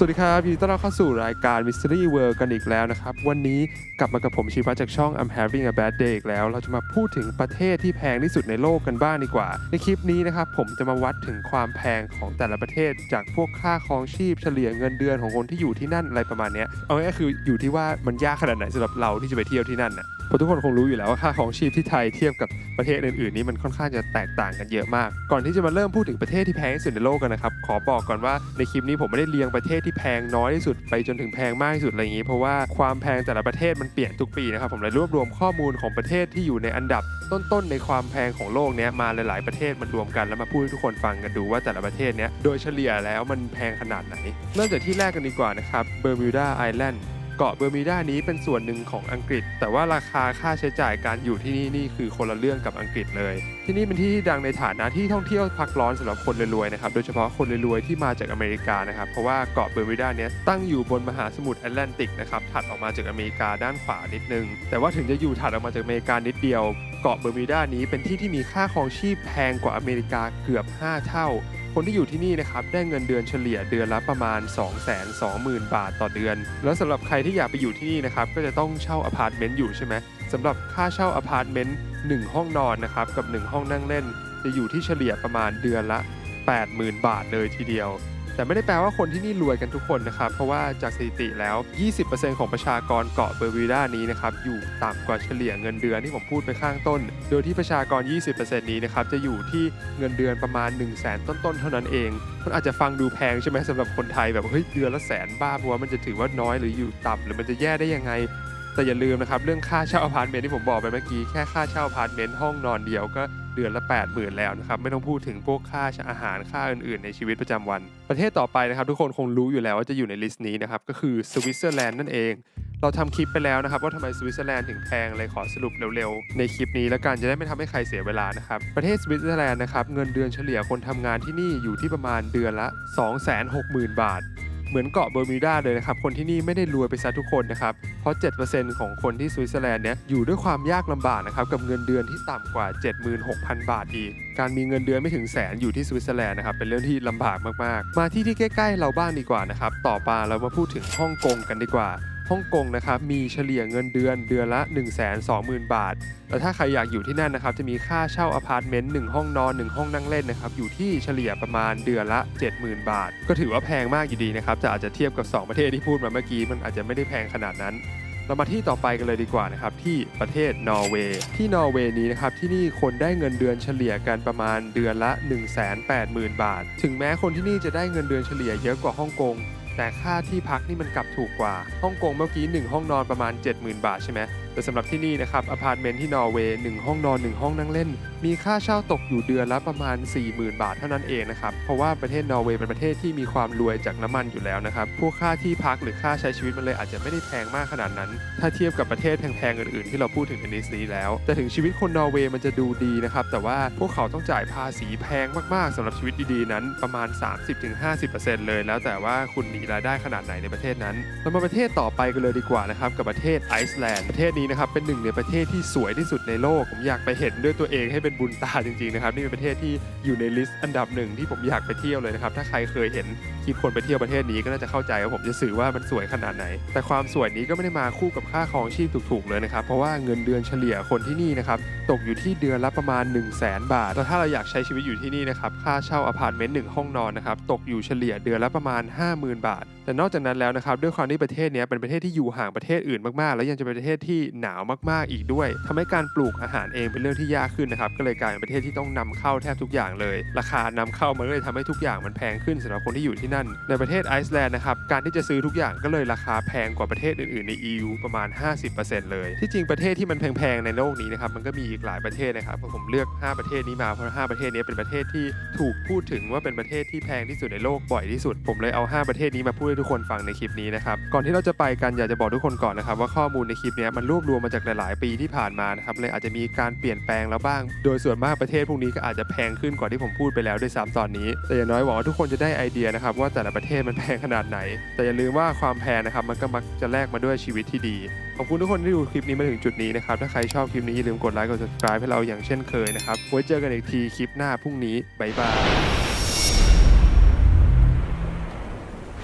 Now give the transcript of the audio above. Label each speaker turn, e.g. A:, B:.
A: สวัสดีครับยินดีต้อนรับเข้าสู่รายการ Mystery World กันอีกแล้วนะครับ วันนี้กลับมากับผมชีพัจากช่อง I'm Having a Bad Day อีกแล้ว เราจะมาพูดถึงประเทศที่แพงที่สุดในโลกกันบ้างดีกว่า ในคลิปนี้นะครับผมจะมาวัดถึงความแพงของแต่ละประเทศ จากพวกค่าครองชีพเฉลี่ยเงินเดือนของคนที่อยู่ที่นั่นอะไรประมาณเนี้ยเอาง่ายๆคืออยู่ที่ว่ามันยากขนาดไหนสำหรับเราที่จะไปเที่ยวที่นั่นน่ะ เพราะทุกคนคงรู้อยู่แล้วว่าค่าครองชีพที่ไทยเทียบกับประเทศอื่นๆนี้มันค่อนข้างจะแตกต่างกันเยอะมาก ก่อนที่จะมาเริ่มพูดถึงประเทศที่แพงที่สุดในโลกกันนะครับ ขอบอกก่อนว่าในคลิปนี้ผมไม่ได้เรียงประเทศที่แพงน้อยที่สุดไปจนถึงแพงมากที่สุดอะไรอย่างนี้ เพราะว่าความแพงแต่ละประเทศมันเปลี่ยนทุกปีนะครับผมเลยรวบรวมข้อมูลของประเทศที่อยู่ในอันดับ ต้นๆในความแพงของโลกเนี้ยมาหลายๆประเทศมันรวมกันแล้วมาพูดให้ทุกคนฟังกันดูว่าแต่ละประเทศเนี้ยโดยเฉลี่ยแล้วมันแพงขนาดไหน เริ่มจากที่แรกกันดีกว่านะครับเบอร์มิวดาไอแลนด์ เกาะเบอร์มิวดานี้เป็นส่วนหนึ่งของอังกฤษ แต่ว่าราคาค่าใช้จ่ายการอยู่ที่นี่นี่คือคนละเรื่องกับอังกฤษเลย ที่นี่เป็นที่ที่ดังในฐานะที่ท่องเที่ยวพักร้อนสำหรับคนรวยๆนะครับโดยเฉพาะคนรวยๆที่มาจากอเมริกานะครับเพราะว่าเกาะเบอร์มิวดาเนี้ยตั้งอยู่บนมหาสมุทรแอตแลนติกนะครับถัดออกมาจากอเมริกาด้านขวานิดนึง แต่ว่าถึงจะอยู่ถัดออกมาจากอเมริกานิดเดียว เกาะเบอร์มิวดานี้เป็นที่ที่มีค่าครองชีพแพงกว่าอเมริกาเกือบ 5 เท่า คนที่อยู่ที่นี่นะครับได้เงินเดือนเฉลี่ยเดือนละประมาณ 220,000 บาทต่อเดือน แล้วสำหรับใครที่อยากไปอยู่ที่นี่นะครับก็จะต้องเช่าอพาร์ตเมนต์อยู่ใช่ไหมสำหรับค่าเช่าอพาร์ตเมนต์1ห้องนอนนะครับกับ 1 ห้องนั่งเล่น จะอยู่ที่เฉลี่ยประมาณเดือนละ 80,000 บาทเลยทีเดียว แต่ไม่ได้แปลว่าคนที่นี่รวยกันทุกคนนะครับ เพราะว่าจากสถิติแล้ว 20%ของประชากรเกาะเบอร์วิวดานี้นะครับอยู่ต่ำกว่าเฉลี่ยเงินเดือนที่ผมพูดไปข้างต้น โดยที่ประชากร 20%นี้นะครับจะอยู่ที่เงินเดือนประมาณ 1 0 0 0 0แสนต้นๆ เท่านั้นเองมันอาจจะฟังดูแพงใช่ไหมสำหรับคนไทยแบบเฮ้ยเดือนละแสนบ้าเพราะว่ามันจะถือว่าน้อยหรืออยู่ต่ำหรือมันจะแย่ได้ยังไงแต่อย่าลืมนะครับเรื่องค่าเช่าอพาร์ตเมนต์ที่ผมบอกไปเมื่อกี้แค่ค่าเช่าอพาร์ตเมนต์ห้องนอนเดียวก็ เดือนละ 8 0,000 แล้วนะครับไม่ต้องพูดถึงพวกค่าอาหารค่าอื่นๆ ในชีวิตประจำวัน ประเทศต่อไปนะครับทุกคนคงรู้อยู่แล้วว่าจะอยู่ในลิสต์นี้นะครับก็คือสวิตเซอร์แลนด์นั่นเอง เราทำคลิปไปแล้วนะครับว่าทำไมสวิตเซอร์แลนด์ถึงแพงเลยขอสรุปเร็วๆ ในคลิปนี้แล้วกันจะได้ไม่ทำให้ใครเสียเวลานะครับประเทศสวิตเซอร์แลนด์นะครับเงินเดือนเฉลี่ยคนทำงานที่นี่อยู่ที่ประมาณเดือนละ 260,000 บาท เหมือนเกาะเบอร์มิวดาเลยนะครับ คนที่นี่ไม่ได้รวยไปซะทุกคนนะครับ เพราะ 7%ของคนที่สวิตเซอร์แลนด์เนี่ยอยู่ด้วยความยากลำบากนะครับ กับเงินเดือนที่ต่ำกว่า 76,000 บาทอีก การมีเงินเดือนไม่ถึงแสนอยู่ที่สวิตเซอร์แลนด์นะครับ เป็นเรื่องที่ลำบากมากๆ มาที่ที่ใกล้ ๆ เราบ้างดีกว่านะครับ ต่อมาเรามาพูดถึงฮ่องกงกันดีกว่า ฮ่องกงนะครับมีเฉลี่ยเงินเดือนเดือนละ 1 2 0 0 0 0 บาท แล้วถ้าใครอยากอยู่ที่นั่นนะครับจะมีค่าเช่าอพาร์ตเมนต์1ห้องนอน 1 ห้องนั่งเล่นนะครับอยู่ที่เฉลี่ยประมาณเดือนละ 70,000 บาท ก็ถือว่าแพงมากอยู่ดีนะครับแต่อาจจะเทียบกับ 2 ประเทศที่พูดมาเมื่อกี้มันอาจจะไม่ได้แพงขนาดนั้นเรามาที่ต่อไปกันเลยดีกว่านะครับที่ประเทศนอร์เวย์ที่นอร์เวย์นี้นะครับที่นี่คนได้เงินเดือนเฉลี่ยกันประมาณเดือนละ 180,000 บาท ถึงแม้คนที่นี่จะได้เงินเดือนเฉลี่ยเยอะกว่าฮ่องกง แต่ค่าที่พักนี่มันกลับถูกกว่าฮ่องกงเมื่อกี้1ห้องนอนประมาณ 70,000 บาทใช่ไหม แต่สำหรับที่นี่นะครับอพาร์ตเมนต์ที่นอร์เวย์1ห้องนอน1ห้องนั่งเล่น มีค่าเช่าตกอยู่เดือนละประมาณ 40,000 บาทเท่านั้นเองนะครับ เพราะว่าประเทศนอร์เวย์เป็นประเทศที่มีความรวยจากน้ำมันอยู่แล้วนะครับ พวกค่าที่พักหรือค่าใช้ชีวิตมันเลยอาจจะไม่ได้แพงมากขนาดนั้น ถ้าเทียบกับประเทศแพงๆอื่นๆ ที่เราพูดถึงในลิสนี้แล้ว แต่ถึงชีวิตคนนอร์เวย์มันจะดูดีนะครับ แต่ว่าพวกเขาต้องจ่ายภาษีแพงมากๆสำหรับชีวิตดีๆนั้นประมาณ 30-50%เลย แล้วแต่ว่าคุณมีรายได้ขนาดไหนในประเทศนั้นเรามาประเทศต่อไปกันเลยดีกว่านะครับกับประเทศไอซ์แลนด์ประเทศนี้นะครับเป็นหนึ่งในประเทศที่สวยที่สุดในโลก ผมอยากไปเห็นด้วยตัวเองให้เป็นบุญตาจริงๆนะครับนี่เป็นประเทศที่อยู่ในลิสต์อันดับหนึ่งที่ผมอยากไปเที่ยวเลยนะครับถ้าใครเคยเห็นคลิปคนไปเที่ยวประเทศนี้ก็น่าจะเข้าใจว่าผมจะสื่อว่ามันสวยขนาดไหน แต่ความสวยนี้ก็ไม่ได้มาคู่กับค่าครองชีพถูกๆเลยนะครับเพราะว่าเงินเดือนเฉลี่ยคนที่นี่นะครับ ตกอยู่ที่เดือนละประมาณ 1 0 0 0 0แบาทแล้วถ้าเราอยากใช้ชีวิตอยู่ที่นี่นะครับ ค่าเช่าอพาร์ตเมนต์หนึ่งห้องนอนนะครับ ตกอยู่เฉลี่ยเดือนละประมาณ 50,000 บาท แต่นอกจากนั้นแล้วนะครับ ด้วยความที่ประเทศนี้เป็นประเทศที่อยู่ห่างประเทศอื่นมาก ๆ แล้วยังจะเป็นประเทศที่หนาวมาก ๆ อีกด้วยทำให้การปลูกอาหารเองเป็นเรื่องที่ยากขึ้นนะครับ ก็เลยกลายเป็นประเทศที่ต้องนำเข้าแทบทุกอย่างเลย ราคานำเข้ามันก็เลยทำให้ทุกอย่างมันแพงขึ้นสำหรับคนที่อยู่ที่นั่น ในประเทศไอซ์แลนด์นะครับ การที่จะซื้อทุกอย่างก็เลยราคาแพงกว่าประเทศอื่น ๆ ใน EU ประมาณ 50%เลย ที่จริงประเทศที่มันแพง ๆ ในโลกนี้นะครับ มันก็มีกหลายประเทศนะครับผมเลือก 5 ประเทศนี้มาเพราะ 5 ประเทศนี้เป็นประเทศที่ถูกพูดถึงว่าเป็นประเทศที่แพงที่สุดในโลกบ่อยที่สุด ผมเลยเอา 5 ประเทศนี้มาพูดให้ทุกคนฟังในคลิปนี้นะครับก่อนที่เราจะไปกันอยากจะบอกทุกคนก่อนนะครับว่าข้อมูลในคลิปนี้มันรวบรวมมาจากหลาย ๆ ปีที่ผ่านมานะครับเลยอาจจะมีการเปลี่ยนแปลงแล้วบ้าง โดยส่วนมากประเทศพวกนี้ก็อาจจะแพงขึ้นกว่าที่ผมพูดไปแล้วด้วยซ้ำตอนนี้ แต่อย่างน้อยหวังว่าทุกคนจะได้ไอเดียนะครับว่าแต่ละประเทศมันแพงขนาดไหน แต่อย่าลืมว่าความแพงนะครับมันก็มักจะแลกมาด้วยชีวิตที่ดี ขอบคุณทุกคนที่ดูคลิปนี้มาถึงจุดนี้นะครับ ถ้าใครชอบคลิปนี้อย่าลืมกดไลค์กด subscribe ให้เราอย่างเช่นเคยนะครับ ไว้เจอกันอีกทีคลิปหน้าพรุ่งนี้ บ๊ายบาย